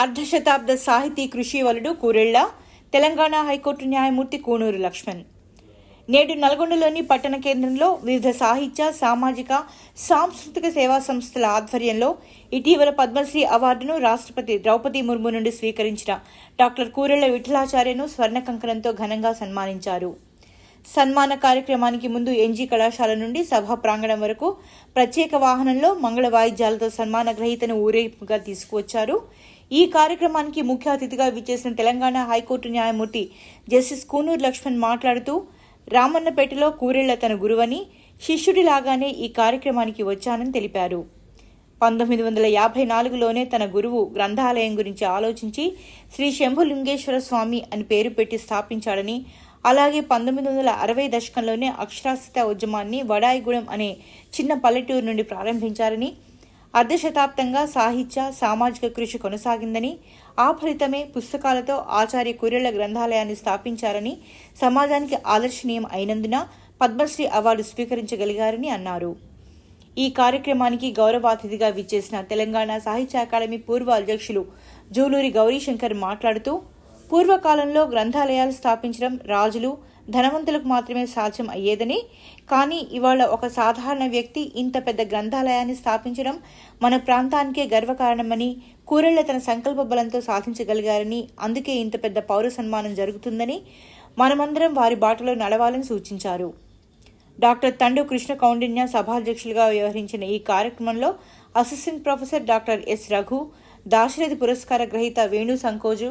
అర్ధశతాబ్ద సాహితీ కృషి Vallaud Kurella Telangana high court న్యాయమూర్తి కూనూరు లక్ష్మణ్. నేడు నల్గొండలోని పట్టణ కేంద్రంలో వివిధ సాహిత్య సామాజిక సాంస్కృతిక సేవా సంస్థల ఆధ్వర్యంలో ఇటీవల పద్మశ్రీ అవార్డును రాష్ట్రపతి ద్రౌపది ముర్ము నుండి స్వీకరించిన డాక్టర్ కూరెళ్ళ విఠలాచార్యను స్వర్ణ కంకణంతో ఘనంగా సన్మానించారు. సన్మాన కార్యక్రమానికి ముందు ఎన్జీ కళాశాల నుండి సభా ప్రాంగణం వరకు ప్రత్యేక వాహనంలో మంగళ వాయిద్యాలతో సన్మాన గ్రహీతను ఊరేగింపుగా తీసుకువచ్చారు. ఈ కార్యక్రమానికి ముఖ్య అతిథిగా విచ్చేసిన తెలంగాణ హైకోర్టు న్యాయమూర్తి జస్టిస్ కూనూరు లక్ష్మణ్ మాట్లాడుతూ రామన్నపేటలో కూరెళ్ళ తన గురువని శిష్యుడిలాగానే ఈ కార్యక్రమానికి వచ్చానని తెలిపారు. పంతొమ్మిది వందల యాభై నాలుగులోనే తన గురువు గ్రంథాలయం గురించి ఆలోచించి శ్రీ శంభులింగేశ్వర స్వామి అని పేరు పెట్టి స్థాపించాడని అలాగే పంతొమ్మిది వందల అరవై దశకంలోనే అక్షరాస్యత ఉద్యమాన్ని వడాయిగూడెం అనే చిన్న పల్లెటూరు నుండి ప్రారంభించారని అర్ధశతాబ్దంగా సాహిత్య సామాజిక కృషి కొనసాగిందని ఆ ఫలితమే పుస్తకాలతో ఆచార్య కుర్రెళ్ళ గ్రంథాలయాన్ని స్థాపించారని సమాజానికి ఆదర్శనీయం అయినందున పద్మశ్రీ అవార్డు స్వీకరించగలిగారని అన్నారు. ఈ కార్యక్రమానికి గౌరవాతిథిగా విచ్చేసిన తెలంగాణ సాహిత్య అకాడమీ పూర్వ అధ్యక్షులు జూలూరి గౌరీశంకర్ మాట్లాడుతూ పూర్వకాలంలో గ్రంథాలయాలు స్థాపించడం రాజులు ధనవంతులకు మాత్రమే సాధ్యం అయ్యేదని కానీ ఇవాళ ఒక సాధారణ వ్యక్తి ఇంత పెద్ద గ్రంథాలయాన్ని స్థాపించడం మన ప్రాంతానికే గర్వకారణమని కూరెళ్ళ తన సంకల్ప బలంతో సాధించగలిగారని అందుకే ఇంత పెద్ద పౌర సన్మానం జరుగుతుందని మనమందరం వారి బాటలో నడవాలని సూచించారు. డాక్టర్ తండు కృష్ణ కౌండిన్య సభాధ్యక్షులుగా వ్యవహరించిన ఈ కార్యక్రమంలో assistant professor doctor S Raghu Dasarathi పురస్కార గ్రహీత వేణు సంకోజు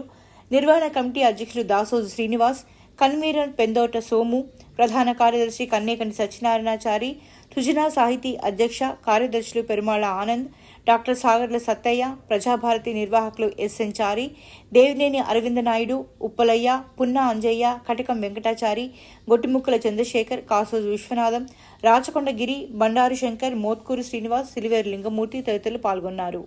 నిర్వహణ కమిటీ అధ్యక్షులు దాసోజు శ్రీనివాస్ కన్వీనర్ పెందోట సోము ప్రధాన కార్యదర్శి కన్నేకని సత్యనారాయణాచారి సుజనా సాహితీ అధ్యక్ష కార్యదర్శులు పెరుమాళ ఆనంద్ డాక్టర్ సాగర్ల సత్తయ్య ప్రజాభారతి నిర్వాహకులు ఎస్ఎన్ చారి దేవినేని అరవింద నాయుడు ఉప్పలయ్య పున్నా అంజయ్య కటకం వెంకటాచారి గొట్టిముక్కుల చంద్రశేఖర్ కాసోజు విశ్వనాథం రాచకొండగిరి బండారు శంకర్ మోత్కూరు శ్రీనివాస్ సిలివేరు లింగమూర్తి తదితరులు పాల్గొన్నారు.